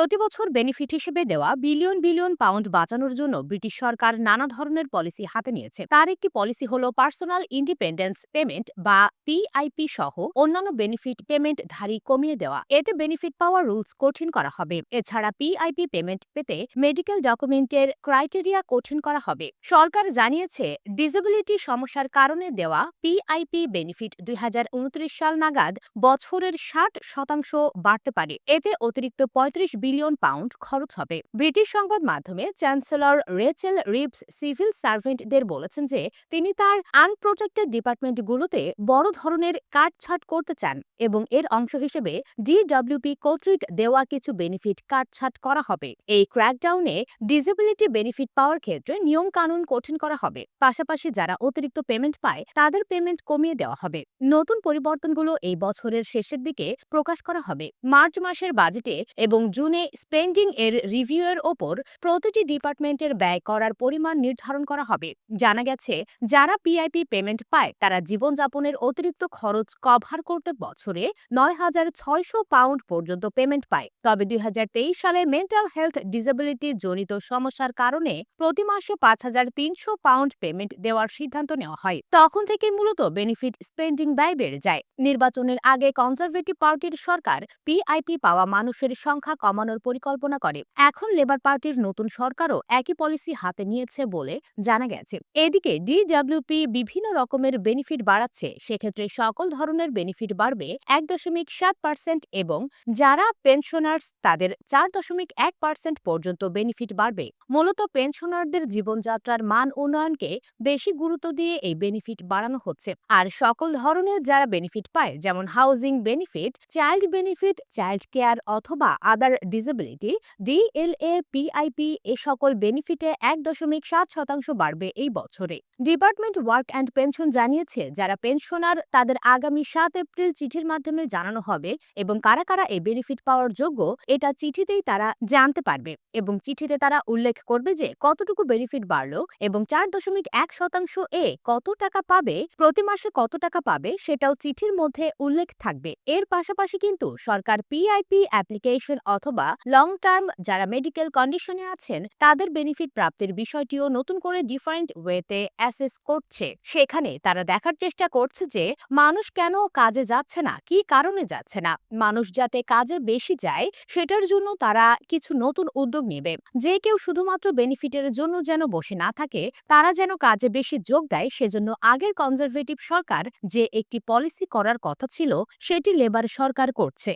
প্রতি বছর বেনিফিট হিসেবে দেওয়া বিলিয়ন বিলিয়ন পাউন্ড বাঁচানোর জন্য ব্রিটিশ সরকার নানা ধরনের পলিসি হাতে নিয়েছে। তার একটি পলিসি হল পার্সোনাল ইন্ডিপেন্ডেন্স পেমেন্ট বা পিআইপি সহ অন্যান্য বেনিফিট পেমেন্ট ধারী কমিয়ে দেওয়া। এতে বেনিফিট পাওয়ার রুলস কঠিন করা হবে। এছাড়া পিআইপি পেমেন্ট পেতে মেডিকেল ডকুমেন্টের ক্রাইটেরিয়া কঠিন করা হবে। সরকার জানিয়েছে ডিসেবিলিটি সমস্যার কারণে দেওয়া পিআইপি বেনিফিট দুই হাজার উনত্রিশ সাল নাগাদ বছরের ষাট শতাংশ বাড়তে পারে। এতে অতিরিক্ত পঁয়ত্রিশ বিলিয়ন পাউন্ড খরচ হবে। ব্রিটিশ সংবাদ মাধ্যমে চ্যান্সেলর রেচেল রিপস সিভিল সার্ভেন্টদের বলেছেন যে, তিনি তার আনপ্রোটেক্টেড ডিপার্টমেন্টগুলোতে বড় ধরনের কাটছাট করতে চান এবং এর অংশ হিসেবে ডিডব্লিউপি কর্তৃক দেওয়া কিছু বেনিফিট কাটছাট করা হবে। এই ক্র্যাকডাউনে ডিসেবিলিটি বেনিফিট পাওয়ার ক্ষেত্রে নিয়ম কানুন কঠিন করা হবে। পাশাপাশি যারা অতিরিক্ত পেমেন্ট পায়, তাদের পেমেন্ট কমিয়ে দেওয়া হবে। নতুন পরিবর্তনগুলো এই বছরের শেষের দিকে প্রকাশ করা হবে। মার্চ মাসের বাজেটে এবং জুনে স্পেন্ডিং এর রিভিউ এর ওপর প্রতিটি ডিপার্টমেন্টের ব্যয় করার পরিমাণ নির্ধারণ করা হবে। জানা গেছে, যারা পিআইপি পেমেন্ট পায়, তারা জীবনযাপনের অতিরিক্ত খরচ কভার করতে বছরে নয় হাজার ছয়শো পাউন্ড পর্যন্ত পেমেন্ট পায়। তবে দুই হাজার তেইশ সালে মেন্টাল হেলথ ডিসেবিলিটি জনিত সমস্যার কারণে প্রতি মাসে পাঁচ হাজার তিনশো পাউন্ড পেমেন্ট দেওয়ার সিদ্ধান্ত নেওয়া হয়। তখন থেকে মূলত বেনিফিট স্পেন্ডিং ব্যয় বেড়ে যায়। নির্বাচনের আগে কনজারভেটিভ পার্টির সরকার পিআইপি পাওয়া মানুষের সংখ্যা কমানোর পরিকল্পনা করে। এখন লেবার পার্টির নতুন সরকারও একই পলিসি হাতে নিয়েছে বলে জানা গেছে। এদিকে ডিডব্লিউপি বিভিন্ন রকমের বেনিফিট বাড়াচ্ছে, সেক্ষেত্রে সকল ধরনের বেনিফিট বাড়বে এক দশমিক সাত পার্সেন্ট এবং যারা পেনশনার্স তাদের চার দশমিক এক পার্সেন্ট পর্যন্ত বেনিফিট বাড়বে। মূলত পেনশনারদের জীবনযাত্রার মান উন্নয়নকে বেশি গুরুত্ব দিয়ে এই বেনিফিট বাড়ানো হচ্ছে। আর সকল ধরনের যারা বেনিফিট পায়, যেমন housing benefit child benefit child care অথবা আদার ডিসেবিলিটি ডিএলএ পিআইপি এ সকল বেনিফিটে এক দশমিক সাত শতাংশ বাড়বে এই বছরে। ডিপার্টমেন্ট ওয়ার্ক অ্যান্ড পেনশন জানিয়েছে, যারা পেনশনার তাদের আগামী সাত এপ্রিল চিঠির মাধ্যমে জানানো হবে এবং কারা কারা এই বেনিফিট পাওয়ার যোগ্য, এটা চিঠিতেই তারা জানতে পারবে এবং চিঠিতে তারা উল্লেখ করবে যে কতটুকু বেনিফিট বাড়ল এবং চার দশমিক এক শতাংশ এ কত টাকা পাবে, প্রতি মাসে কত টাকা পাবে, সেটাও চিঠির মধ্যে উল্লেখ থাকবে। এর পাশাপাশি কিন্তু সরকার পিআইপি অ্যাপ্লিকেশন অথবা লং টার্ম যারা মেডিকেল কন্ডিশনে আছেন, তাদের বেনিফিট প্রাপ্তির বিষয়টিও নতুন করে ডিফারেন্ট ওয়েতে অ্যাসেস করছে। সেখানে তারা দেখার চেষ্টা করছে যে, মানুষ কেন কাজে যাচ্ছে না? কি কারণে যাচ্ছে না? মানুষ যাতে কাজে বেশি যায়, সেটার জন্য তারা কিছু নতুন উদ্যোগ নেবে। যে কেউ শুধুমাত্র বেনিফিটের জন্য যেন বসে না থাকে, তারা যেন কাজে বেশি যোগ দেয়, সেজন্য আগের কনজারভেটিভ সরকার যে একটি পলিসি করার কথা ছিল, সেটি লেবার সরকার করছে।